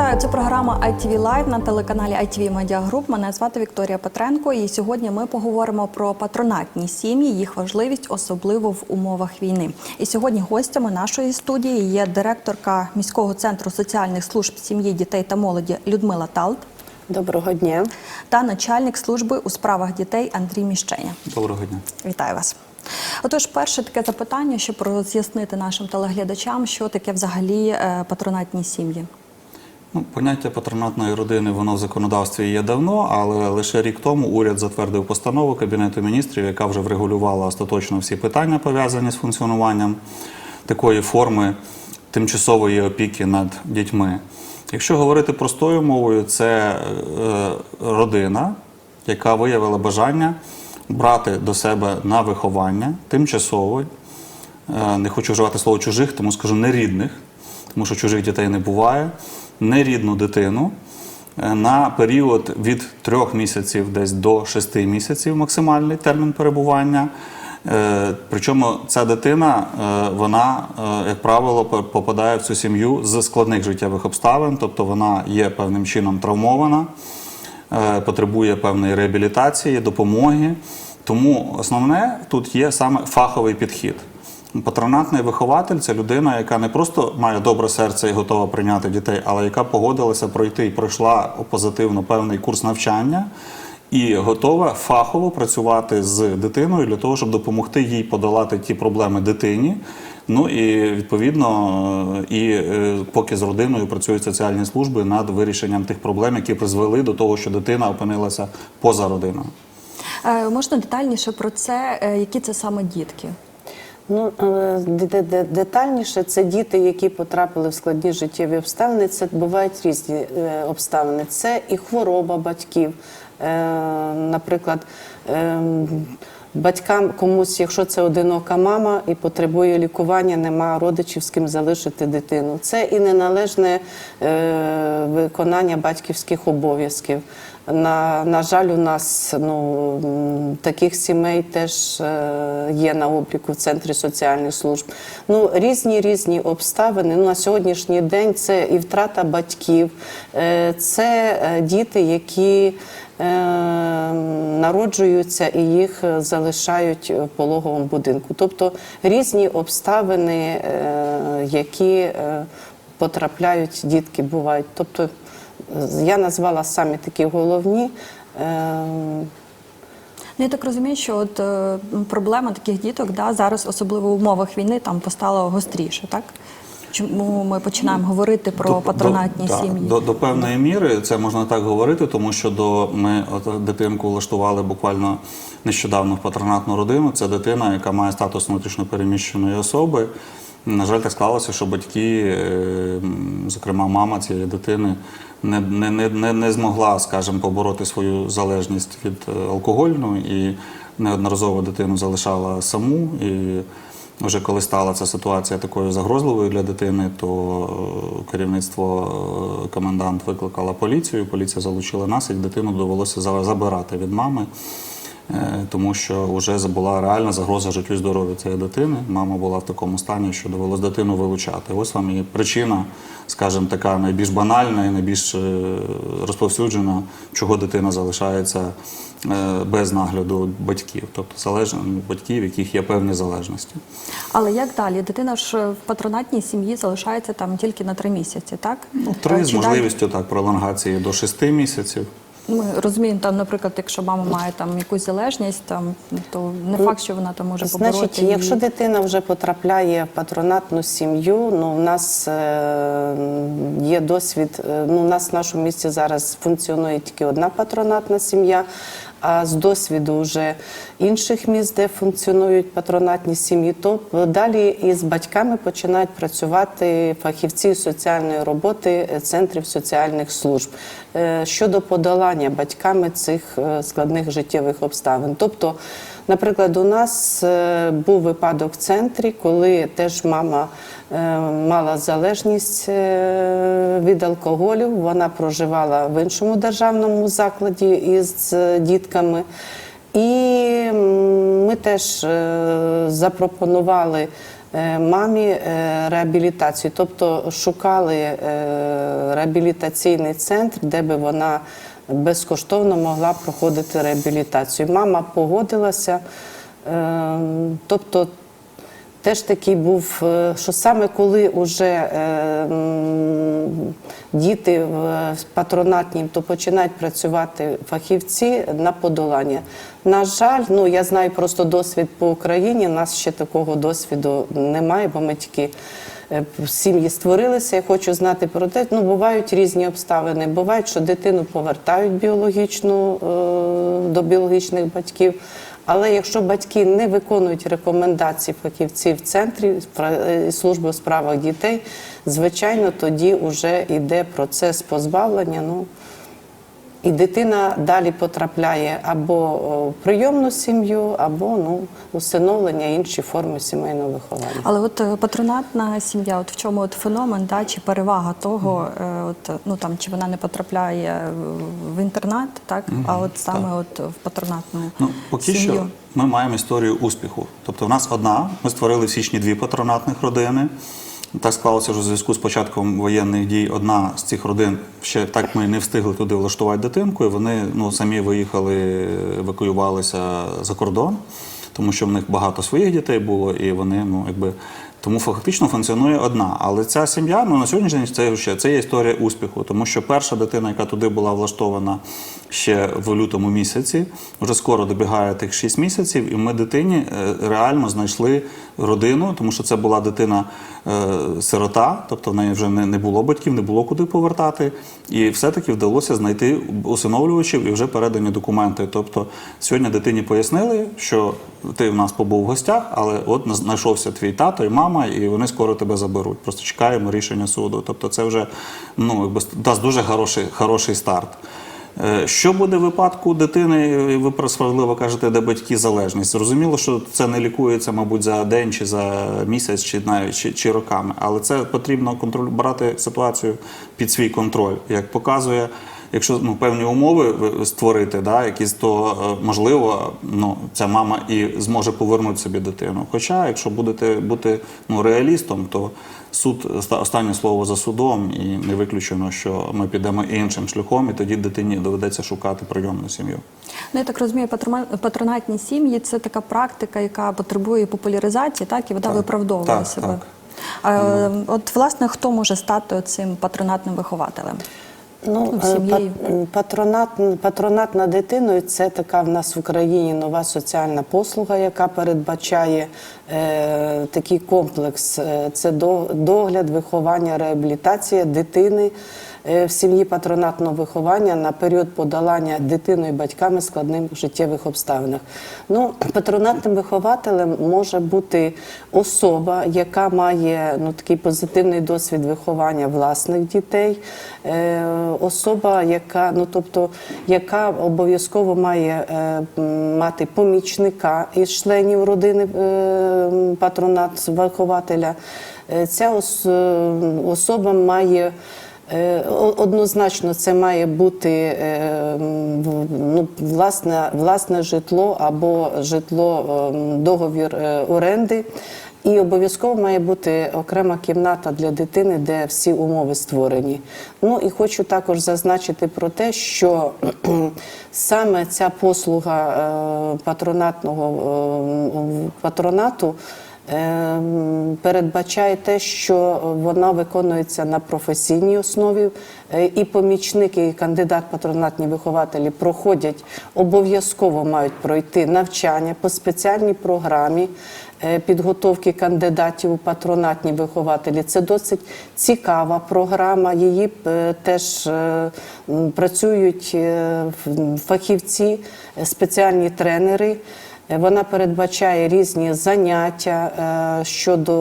Вітаю, це програма ITV Live на телеканалі ITV Media Group. Мене звати Вікторія Петренко. І сьогодні ми поговоримо про патронатні сім'ї, їх важливість, особливо в умовах війни. І сьогодні гостями нашої студії є директорка міського центру соціальних служб сім'ї, дітей та молоді Людмила Талт Доброго дня. та начальник служби у справах дітей Андрій Міщеня. Доброго дня. Вітаю вас. Отож, перше таке запитання, щоб роз'яснити нашим телеглядачам, що таке взагалі е, патронатні сім'ї. Ну, поняття патронатної родини воно в законодавстві є давно, але лише рік тому уряд затвердив постанову Кабінету міністрів, яка вже врегулювала остаточно всі питання, пов'язані з функціонуванням такої форми тимчасової опіки над дітьми. Якщо говорити простою мовою, це е, родина, яка виявила бажання брати до себе на виховання тимчасово, е, не хочу вживати слово чужих, тому скажу нерідних, тому що чужих дітей не буває, нерідну дитину е, на період від трьох місяців десь до шести місяців максимальний термін перебування. Е, Причому ця дитина, е, вона, як правило, попадає в цю сім'ю з складних життєвих обставин, тобто вона є певним чином травмована, потребує певної реабілітації, допомоги. Тому основне тут є саме фаховий підхід. Патронатний вихователь це людина, яка не просто має добре серце і готова прийняти дітей, але яка погодилася пройти і пройшла позитивно певний курс навчання і готова фахово працювати з дитиною для того, щоб допомогти їй подолати ті проблеми дитині. Ну і відповідно, і е, поки з родиною працюють соціальні служби над вирішенням тих проблем, які призвели до того, що дитина опинилася поза родиною. Е, Можна детальніше про це, е, які це саме дітки? Ну де- де- де- детальніше, це діти, які потрапили в складні життєві обставини. Це бувають різні е, обставини. Це і хвороба батьків, Е, наприклад. Батькам комусь, якщо це одинока мама і потребує лікування, нема родичів з ким залишити дитину. Це і неналежне е, виконання батьківських обов'язків. На, на жаль, у нас ну, таких сімей теж е, є на обліку в центрі соціальних служб. Ну, різні різні обставини. Ну, на сьогоднішній день це і втрата батьків, е, це е, діти, які народжуються і їх е, залишають в пологовому будинку. Тобто різні обставини, е, які е, потрапляють дітки, бувають. Тобто е, я назвала самі такі головні. Е, Ну, я так розумію, що от е, проблема таких діток да, зараз, особливо в умовах війни, там постала гостріше, так? Чому ми починаємо говорити про До- патронатні до, сім'ї? До, до певної міри це можна так говорити, тому що до ми от дитинку влаштували буквально нещодавно в патронатну родину. Це дитина, яка має статус внутрішньопереміщеної особи. На жаль, так склалося, що батьки, е, зокрема мама цієї дитини, не, не, не, не, змогла, скажімо, побороти свою залежність від е, алкогольну і неодноразово дитину залишала саму. І вже коли стала ця ситуація такою загрозливою для дитини, то е, керівництво е, комендант викликала поліцію. Поліція залучила нас, і дитину довелося забирати від мами, е, тому що вже була реальна загроза життю і здоров'ю цієї дитини. Мама була в такому стані, що довелося дитину вилучати. Ось вам і причина, скажімо, така найбільш банальна і найбільш розповсюджена, чого дитина залишається без нагляду батьків, тобто залежно батьків, яких є певні залежності. Але як далі? Дитина ж в патронатній сім'ї залишається там тільки на три місяці, так? Ну, три Е, з чи далі? можливістю так пролонгації до шести місяців. Ми розуміємо, там, наприклад, якщо мама має там якусь залежність, там то не факт, що вона там може побороти. Значить, якщо дитина вже потрапляє в патронатну сім'ю, ну в нас е, є досвід. е, Ну, у нас в нашому місті зараз функціонує тільки одна патронатна сім'я. А з досвіду вже інших міст, де функціонують патронатні сім'ї, то далі із батьками починають працювати фахівці соціальної роботи центрів соціальних служб е, щодо подолання батьками цих е, складних життєвих обставин. Тобто Наприклад, у нас е, був випадок в центрі, коли теж мама е, мала залежність е, від алкоголю. Вона проживала в іншому державному закладі із дітками. І ми теж запропонували мамі реабілітацію, тобто шукали реабілітаційний центр, де би вона безкоштовно могла проходити реабілітацію. Мама погодилася, е, тобто Теж такий був, е, що саме коли вже діти в патронатній, то починають працювати фахівці на подолання. На жаль, ну я знаю просто досвід по Україні. У нас ще такого досвіду немає, бо ми тільки е, сім'ї створилися. Я хочу знати про те, ну бувають різні обставини. Бувають, що дитину повертають біологічну е, до біологічних батьків. Але якщо батьки не виконують рекомендації фахівців центрів центрі е, служби у справах дітей, звичайно, тоді вже йде процес позбавлення. Ну, і дитина далі потрапляє або в прийомну сім'ю, або ну, усиновлення інші форми сімейного виховання. Але от е, патронатна сім'я, от в чому от феномен, да, чи перевага того, е, от, ну там чи вона не потрапляє в- інтернат, так, а от саме от в патронатну Ну, поки сім'ю. що ми маємо історію успіху. Тобто, в нас одна, ми створили в січні дві патронатних родини. Так склалося, що у зв'язку з початком воєнних дій одна з цих родин ще так ми не встигли туди влаштувати дитинку, і вони ну, самі виїхали, евакуювалися за кордон, тому що в них багато своїх дітей було, і вони, ну, якби. Тому фактично функціонує одна. Але ця сім'я ну, на сьогоднішній день це, ще, це є історія успіху, тому що перша дитина, яка туди була влаштована ще в лютому місяці, вже скоро добігає тих 6 місяців, і ми дитині е, реально знайшли родину, тому що це була дитина е, сирота, тобто в неї вже не було батьків, не було куди повертати. І все-таки вдалося знайти усиновлювачів і вже передані документи. Тобто сьогодні дитині пояснили, що ти в нас побув в гостях, але от знайшовся твій тато і мама, і вони скоро тебе заберуть. Просто чекаємо рішення суду. Тобто, це вже ну, дасть дуже хороший, хороший старт. Е, Що буде в випадку дитини, ви справедливо кажете, де батьки залежність? Зрозуміло, що це не лікується, мабуть, за день чи за місяць, чи навіть чи, чи роками, але це потрібно контроль брати ситуацію під свій контроль. Як показує, якщо ну, певні умови створити, да, якісь, то е, можливо, ну, ця мама і зможе повернути собі дитину. Хоча, якщо будете бути ну, реалістом, то суд останнє слово за судом, і не виключено, що ми підемо іншим шляхом, і тоді дитині доведеться шукати прийомну сім'ю. Ну, я так розумію, патронатні сім'ї це така практика, яка потребує популяризації, так, і вона Так, виправдовує так, себе. так. А, От, власне, хто може стати цим патронатним вихователем? Ну, Ну, е, патронат, патронат на дитиною це така в нас в Україні нова соціальна послуга, яка передбачає е, такий комплекс. Е, Це догляд, виховання, реабілітація дитини в сім'ї патронатного виховання на період подолання дитиною і батьками складних життєвих обставинах. Ну, патронатним вихователем може бути особа, яка має ну, такий позитивний досвід виховання власних дітей, е, особа, яка, ну, тобто, яка обов'язково має е, мати помічника із членів родини е, патронат вихователя. Е, Ця ос- е, особа має Е, Однозначно, це має бути е, ну, власне, власне житло або житло, ем, договір е, оренди. І обов'язково має бути окрема кімната для дитини, де всі умови створені. Ну і хочу також зазначити про те, що саме ця послуга е, патронатного е, патронату. Ем, передбачає те, що вона виконується на професійній основі, е, і помічники, і кандидат патронатні вихователі проходять обов'язково мають пройти навчання по спеціальній програмі е, підготовки кандидатів у патронатні вихователі. Це досить цікава програма. Її е, теж працюють фахівці, спеціальні тренери. Вона передбачає різні заняття е, щодо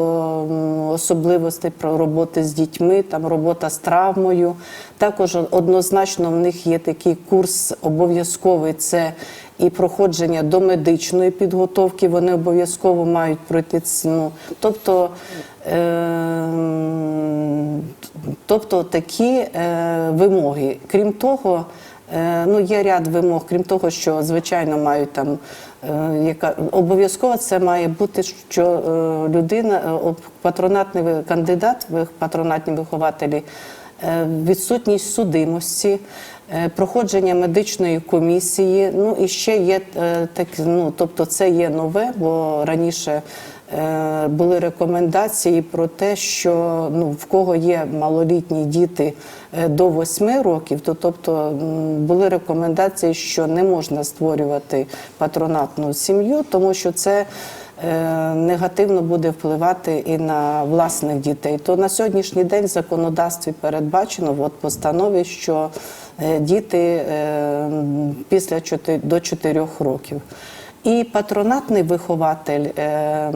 особливостей про роботи з дітьми, там робота з травмою. Також однозначно в них є такий курс обов'язковий. Це і проходження до медичної підготовки. Вони обов'язково мають пройти ц- ну, тобто. Е, тобто такі е, вимоги. Крім того, Е, Ну, є ряд вимог, крім того, що звичайно мають там яка обов'язково це має бути, що е, людина, е, патронатний кандидат, патронатні вихователі, е, відсутність судимості, е, проходження медичної комісії. Ну і ще є е, так, ну тобто це є нове, бо раніше. е, Були рекомендації про те, що ну в кого є малолітні діти е, до 8 років, то тобто були рекомендації, що не можна створювати патронатну сім'ю, тому що це е, негативно буде впливати і на власних дітей. То на сьогоднішній день в законодавстві передбачено в постанові, що е, діти е, після 4, до 4 років. І патронатний вихователь, е,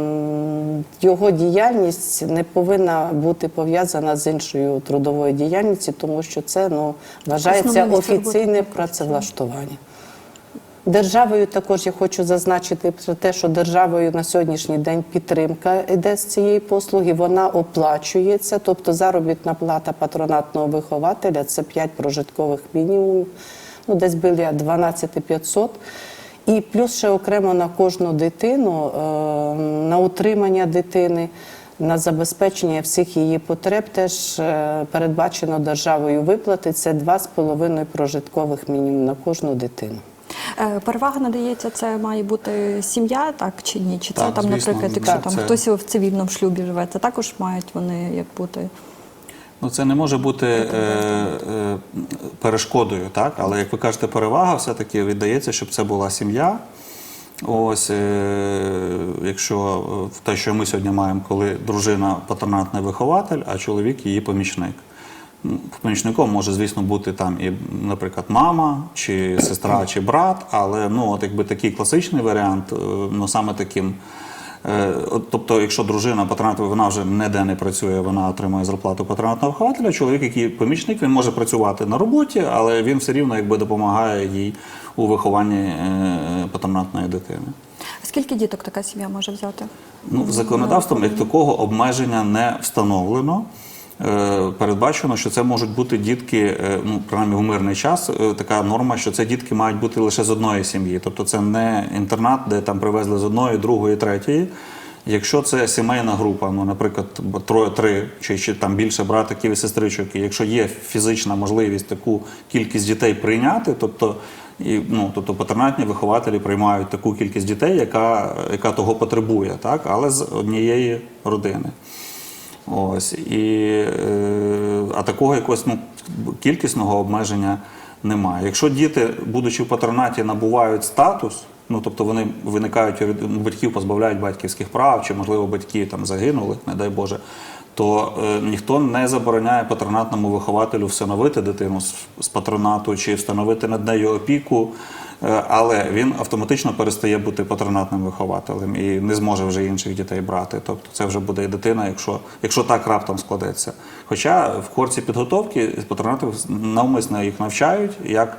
його діяльність не повинна бути пов'язана з іншою трудовою діяльністю, тому що це ну, вважається офіційне не працевлаштування. Державою також я хочу зазначити про те, що державою на сьогоднішній день підтримка йде з цієї послуги, вона оплачується, тобто заробітна плата патронатного вихователя це 5 прожиткових мінімумів, ну десь біля 12 500. І плюс ще окремо на кожну дитину, е, на утримання дитини, на забезпечення всіх її потреб теж е, передбачено державою виплати. Це 2,5 прожиткових мінімум на кожну дитину. Е, Перевага надається, це має бути сім'я, так чи ні? Чи це Так, там, звісно, наприклад, якщо так, там це- хтось в цивільному шлюбі живе, це також мають вони як бути. Ну, це не може бути е, е, перешкодою, так? Але як ви кажете, перевага все-таки віддається, щоб це була сім'я. Ось, е, якщо е, те, що ми сьогодні маємо, коли дружина патронатний вихователь, а чоловік її помічник. Помічником може, звісно, бути там і, наприклад, мама, чи сестра, чи брат, але ну, от якби такий класичний варіант, е, ну саме таким. Е, Тобто, якщо дружина патронатова, вона вже ніде не працює, вона отримує зарплату патронатного вихователя. Чоловік, який помічник, він може працювати на роботі, але він все рівно якби допомагає їй у вихованні е, патронатної дитини. Скільки діток така сім'я може взяти? Ну, законодавством як такого обмеження не встановлено. Е, Передбачено, що це можуть бути дітки, е, ну принаймні в мирний час. е, Така норма, що це дітки мають бути лише з одної сім'ї. Тобто це не інтернат, де там привезли з одної, другої, третьої. Якщо це сімейна група, ну, наприклад, троє, три чи, чи там більше братиків і сестричок, і якщо є фізична можливість таку кількість дітей прийняти, тобто і ну, тобто патронатні вихователі приймають таку кількість дітей, яка, яка того потребує, так, але з однієї родини. Ось і е, а такого якогось ну, кількісного обмеження немає. Якщо діти, будучи в патронаті, набувають статус, ну тобто вони виникають ну, батьків, позбавляють батьківських прав, чи можливо батьки там загинули, не дай Боже. То е, ніхто не забороняє патронатному вихователю всиновити дитину з, з патронату чи встановити над нею опіку, але він автоматично перестає бути патронатним вихователем і не зможе вже інших дітей брати. Тобто це вже буде і дитина, якщо, якщо так раптом складеться. Хоча в курсі підготовки патронатів навмисно їх навчають, як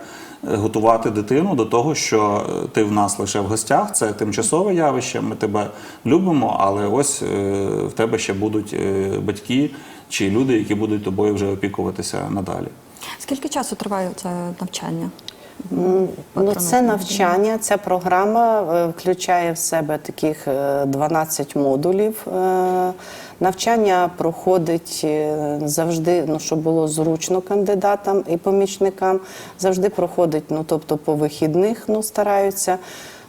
е, готувати дитину до того, що е, ти в нас лише в гостях, це тимчасове явище, ми тебе любимо, але ось е, в тебе ще будуть е, батьки чи люди, які будуть тобою вже опікуватися надалі. Скільки часу триває це навчання? Ну, це навчання, ця програма е, включає в себе таких е, 12 модулів. Е, Навчання проходить е, завжди, ну, щоб було зручно кандидатам і помічникам, завжди проходить, ну, тобто по вихідних ну, стараються.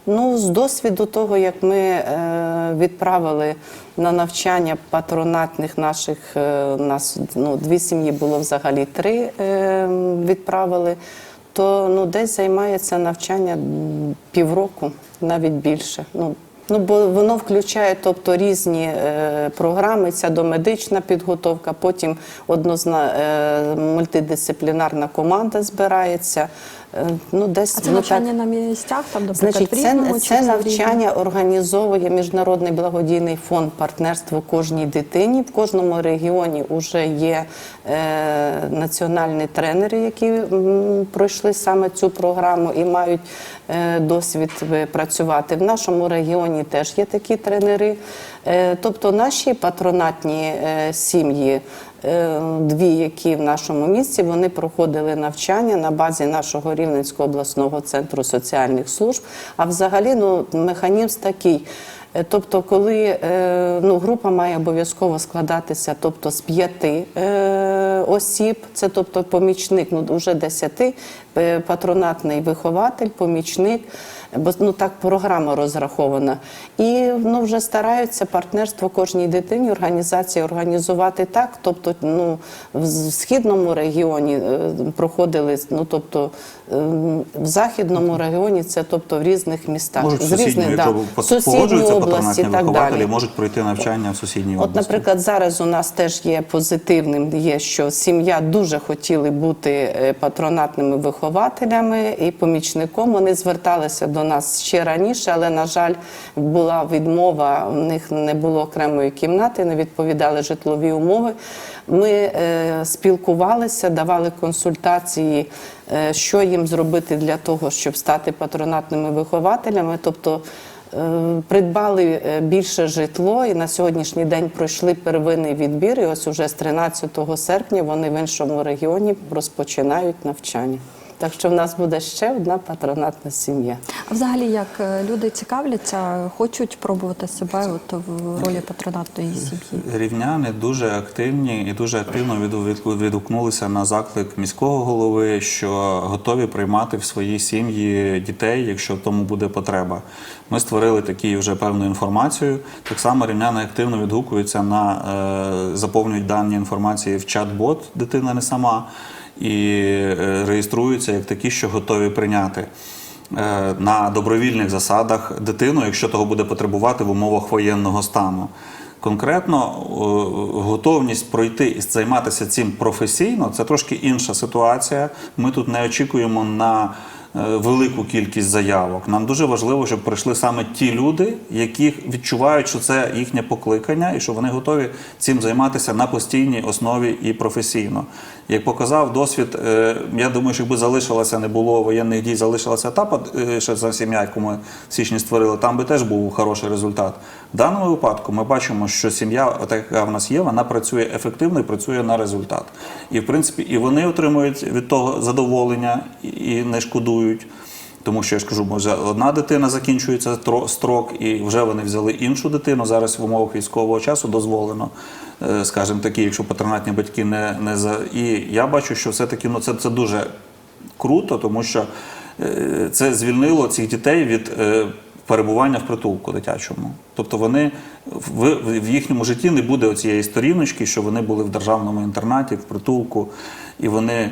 Ну, з досвіду того, як ми е, відправили на навчання патронатних наших, е, нас ну, дві сім'ї було взагалі три е, відправили то ну, десь займається навчання півроку, навіть більше. Ну, ну, бо воно включає тобто, різні е, програми, ця домедична підготовка, потім однозна, е, мультидисциплінарна команда збирається. Е, ну, десь, А це навчання так. на місцях, там, наприклад, Значить, в це, Рівному, чи це в навчання організовує Міжнародний благодійний фонд партнерство кожній дитині. В кожному регіоні вже є е, національні тренери, які м, пройшли саме цю програму і мають е, досвід е, працювати. В нашому регіоні теж є такі тренери. Е, тобто наші патронатні е, сім'ї. Е, дві, які в нашому місті, вони проходили навчання на базі нашого Рівненського обласного центру соціальних служб. А взагалі ну, механізм такий. Е, Тобто, коли е, ну, група має обов'язково складатися тобто, з п'яти е, осіб, це тобто помічник, ну вже десяти, патронатний вихователь, помічник, бо ну, так програма розрахована. І ну, вже стараються партнерство кожній дитині, організації організувати так. Тобто, ну, в східному регіоні проходили, ну тобто в західному регіоні це тобто в різних містах, Можуть з різних да, сусідні області і так далі. можуть пройти навчання в сусідній От, області. наприклад, зараз у нас теж є позитивним, є, що сім'я дуже хотіли бути е, патронатними вихователями і помічником. Вони зверталися до нас ще раніше, але, на жаль, була відмова, у них не було окремої кімнати, не відповідали житлові умови. Ми е, спілкувалися, давали консультації, е, що їм зробити для того, щоб стати патронатними вихователями. Тобто Придбали е, більше житло і на сьогоднішній день пройшли первинний відбір. І ось уже з 13 серпня вони в іншому регіоні розпочинають навчання. Так що в нас буде ще одна патронатна сім'я. А взагалі, як е, люди цікавляться, хочуть пробувати себе от в ролі патронатної сім'ї? Рівняни дуже активні і дуже активно відгукнулися на заклик міського голови, що готові приймати в свої сім'ї дітей, якщо в тому буде потреба. Ми створили такі вже певну інформацію. Так само рівняни активно відгукуються на е, заповнюють дані інформації в чат-бот дитина не сама і е, реєструються як такі, що готові прийняти. е, На добровільних засадах дитину, якщо того буде потребувати в умовах воєнного стану. Конкретно е, готовність пройти і займатися цим професійно це трошки інша ситуація. Ми тут не очікуємо на велику кількість заявок. Нам дуже важливо, щоб прийшли саме ті люди, які відчувають, що це їхнє покликання, і що вони готові цим займатися на постійній основі і професійно. Як показав досвід, е, я думаю, що якби залишилося, не було воєнних дій, залишилася та е, ще за сім'я, яку ми в січні створили, там би теж був хороший результат. В даному випадку ми бачимо, що сім'я, така яка в нас є, вона працює ефективно і працює на результат. І в принципі, і вони отримують від того задоволення і- і не шкодують. Тому що я ж кажу, може одна дитина закінчується тро- строк, і вже вони взяли іншу дитину. Зараз в умовах військового часу дозволено, е, скажімо такі, якщо патронатні батьки не, не за. І я бачу, що все-таки ну, це, це дуже круто, тому що е, це звільнило цих дітей від е, перебування в притулку дитячому. Тобто вони в, в їхньому житті не буде оцієї сторіночки, що вони були в державному інтернаті, в притулку, і вони, е,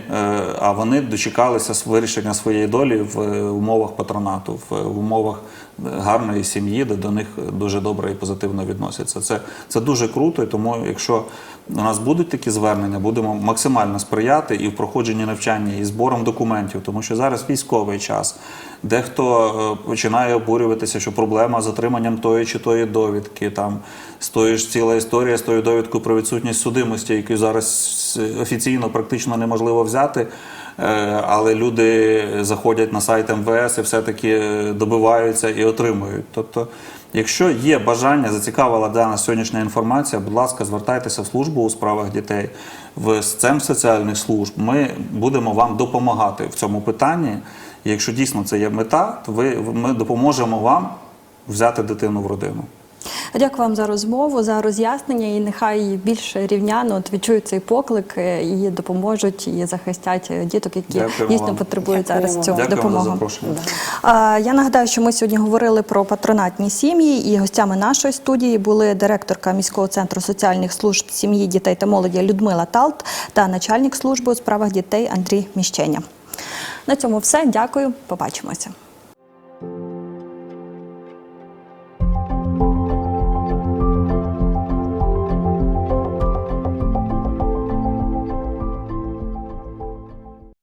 а вони дочекалися вирішення своєї долі в е, умовах патронату, в е, умовах гарної сім'ї, де до них дуже добре і позитивно відносяться. Це, це дуже круто, і тому якщо у нас будуть такі звернення, будемо максимально сприяти і в проходженні навчання, і збором документів, тому що зараз військовий час. Дехто е, починає обурюватися, що проблема з отриманням тої чи тої довідки. Там стоїш ціла історія з тою довідкою про відсутність судимості, яку зараз офіційно практично неможливо взяти. Е, Але люди заходять на сайт МВС і все-таки е, добиваються і отримують. Тобто, якщо є бажання, зацікавила дана сьогоднішня інформація, будь ласка, звертайтеся в службу у справах дітей, в СЦЕМ соціальних служб. Ми будемо вам допомагати в цьому питанні. Якщо дійсно це є мета, то ви, ми допоможемо вам взяти дитину в родину. Дякую вам за розмову, за роз'яснення. І нехай більше рівнян от відчують цей поклик е, і допоможуть і захистять діток, які Дякуємо дійсно вам. потребують Дякуємо. зараз цього допомоги. за запрошення. Я нагадаю, що ми сьогодні говорили про патронатні сім'ї, і гостями нашої студії були директорка міського центру соціальних служб сім'ї, дітей та молоді Людмила Талт та начальник служби у справах дітей Андрій Міщеня. На цьому все. Дякую. Побачимося.